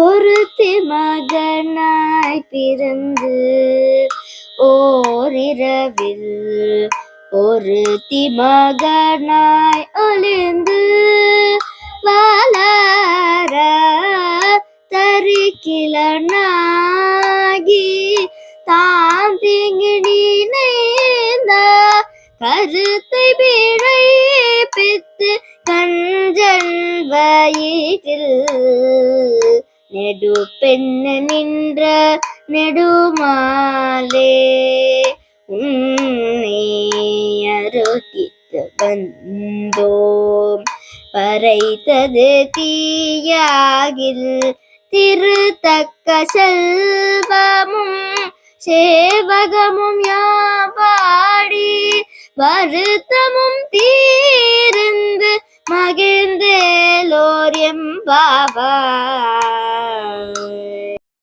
ஒருத்தி மகனாய் பிறந்து ஓரிரவில் ஒருத்தி மகனாய் ஒளிந்து வளர தரிக்கிலனாகி தாம் திங்கிடி கருத்தை பிழை பித்து கஞ்சன் வயிற்றில். நெடு பெண்ண நின்ற நெடுமாலே உன்னை அருகித்து வந்தோம். பறைத்தது தீயாகில் திருத்தக்க செல்வமும் சேவகமும் யாபாடி வருத்தமும் தீர்ந்து மகிழ்ந்தேலோர் எம்பாவாய்